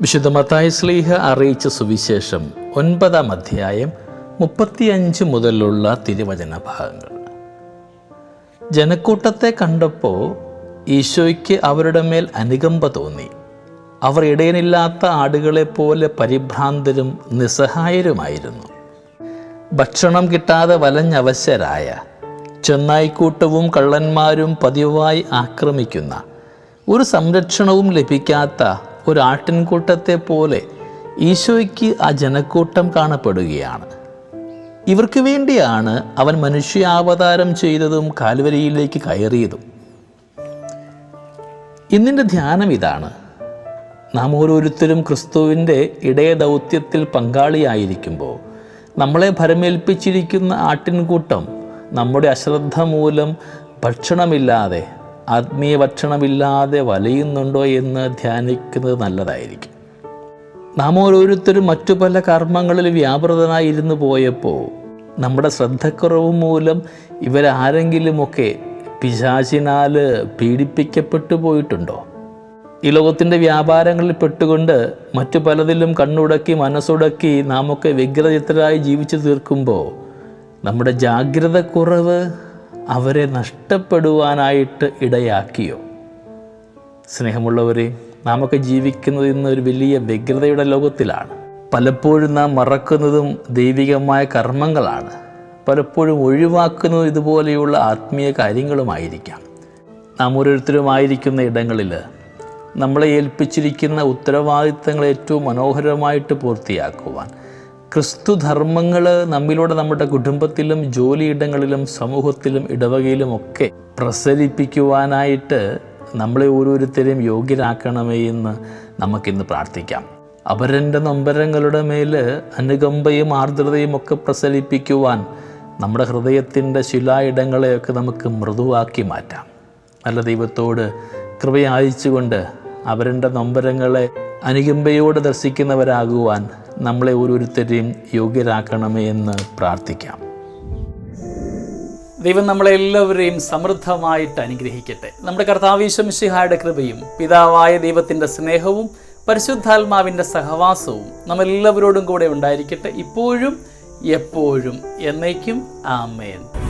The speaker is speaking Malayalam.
വിശുദ്ധ മത്തായ സ്ലീഹ അറിയിച്ച സുവിശേഷം ഒൻപതാം അധ്യായം മുപ്പത്തിയഞ്ച് മുതലുള്ള തിരുവചന ഭാഗങ്ങൾ. ജനക്കൂട്ടത്തെ കണ്ടപ്പോൾ ഈശോയ്ക്ക് അവരുടെ മേൽ അനുകമ്പ തോന്നി. അവർ ഇടയനില്ലാത്ത ആടുകളെ പോലെ പരിഭ്രാന്തരും നിസ്സഹായരുമായിരുന്നു. ഭക്ഷണം കിട്ടാതെ വലഞ്ഞവശരായ ചെന്നായിക്കൂട്ടവും കള്ളന്മാരും പതിവായി ആക്രമിക്കുന്ന ഒരു സംരക്ഷണവും ലഭിക്കാത്ത ഒരു ആട്ടിൻകൂട്ടത്തെ പോലെ ഈശോയ്ക്ക് ആ ജനക്കൂട്ടം കാണപ്പെടുകയാണ്. ഇവർക്ക് വേണ്ടിയാണ് അവൻ മനുഷ്യാവതാരം ചെയ്തതും കാൽവരിയിലേക്ക് കയറിയതും. ഇന്നിന്റെ ധ്യാനം ഇതാണ്. നാം ഓരോരുത്തരും ക്രിസ്തുവിന്റെ ഇടയ ദൗത്യത്തിൽ പങ്കാളിയായിരിക്കുമ്പോൾ നമ്മളെ ഭരമേൽപ്പിച്ചിരിക്കുന്ന ആട്ടിൻകൂട്ടം നമ്മുടെ അശ്രദ്ധ മൂലം ഭക്ഷണമില്ലാതെ ആത്മീയ ഭക്ഷണമില്ലാതെ വലയുന്നുണ്ടോ എന്ന് ധ്യാനിക്കുന്നത് നല്ലതായിരിക്കും. നാം ഓരോരുത്തരും മറ്റു പല കർമ്മങ്ങളിൽ വ്യാപൃതനായിരുന്നു പോയപ്പോൾ നമ്മുടെ ശ്രദ്ധക്കുറവ് മൂലം ഇവരാരെങ്കിലുമൊക്കെ പിശാചിനാൽ പീഡിപ്പിക്കപ്പെട്ടു പോയിട്ടുണ്ടോ? ഈ ലോകത്തിന്റെ വ്യാപാരങ്ങളിൽ പെട്ടുകൊണ്ട് മറ്റു പലതിലും കണ്ണുടക്കി മനസ്സുടക്കി നാമൊക്കെ വ്യഗ്രചിത്തരായി ജീവിച്ചു തീർക്കുമ്പോൾ നമ്മുടെ ജാഗ്രത കുറവ് അവരെ നഷ്ടപ്പെടുവാനായിട്ട് ഇടയാക്കിയോ? സ്നേഹമുള്ളവരെ നാമൊക്കെ ജീവിക്കുന്നത് ഇന്ന് ഒരു വലിയ വ്യഗ്രതയുടെ ലോകത്തിലാണ്. പലപ്പോഴും നാം മറക്കുന്നതും ദൈവികമായ കർമ്മങ്ങളാണ്. പലപ്പോഴും ഒഴിവാക്കുന്നതും ഇതുപോലെയുള്ള ആത്മീയ കാര്യങ്ങളുമായിരിക്കാം. നാം ഓരോരുത്തരുമായിരിക്കുന്ന ഇടങ്ങളിൽ നമ്മളെ ഏൽപ്പിച്ചിരിക്കുന്ന ഉത്തരവാദിത്തങ്ങൾ ഏറ്റവും മനോഹരമായിട്ട് പൂർത്തിയാക്കുവാൻ ക്രിസ്തു ധർമ്മങ്ങൾ നമ്മിലൂടെ നമ്മുടെ കുടുംബത്തിലും ജോലിയിടങ്ങളിലും സമൂഹത്തിലും ഇടവകയിലും ഒക്കെ പ്രസരിപ്പിക്കുവാനായിട്ട് നമ്മളെ ഓരോരുത്തരെയും യോഗ്യരാക്കണമേ എന്ന് നമുക്കിന്ന് പ്രാർത്ഥിക്കാം. അപരന്റെ നൊമ്പരങ്ങളുടെ മേൽ അനുകമ്പയും ആർദ്രതയും ഒക്കെ പ്രസരിപ്പിക്കുവാൻ നമ്മുടെ ഹൃദയത്തിന്റെ ശിലായിടങ്ങളെയൊക്കെ നമുക്ക് മൃദുവാക്കി മാറ്റാം. നല്ല ദൈവത്തോട് കൃപയായിച്ചുകൊണ്ട് അവരുടെ നൊമ്പരങ്ങളെ അനുകമ്പയോട് ദർശിക്കുന്നവരാകുവാൻ നമ്മളെ ഓരോരുത്തരെയും യോഗ്യരാക്കണമേ എന്ന് പ്രാർത്ഥിക്കാം. ദൈവം നമ്മളെ എല്ലാവരെയും സമൃദ്ധമായിട്ട് അനുഗ്രഹിക്കട്ടെ. നമ്മുടെ കർത്താവീശംഷിഹായുടെ കൃപയും പിതാവായ ദൈവത്തിന്റെ സ്നേഹവും പരിശുദ്ധാത്മാവിന്റെ സഹവാസവും നമ്മളെല്ലാവരോടും കൂടെ ഉണ്ടായിരിക്കട്ടെ ഇപ്പോഴും എപ്പോഴും എന്നേക്കും. ആമേൻ.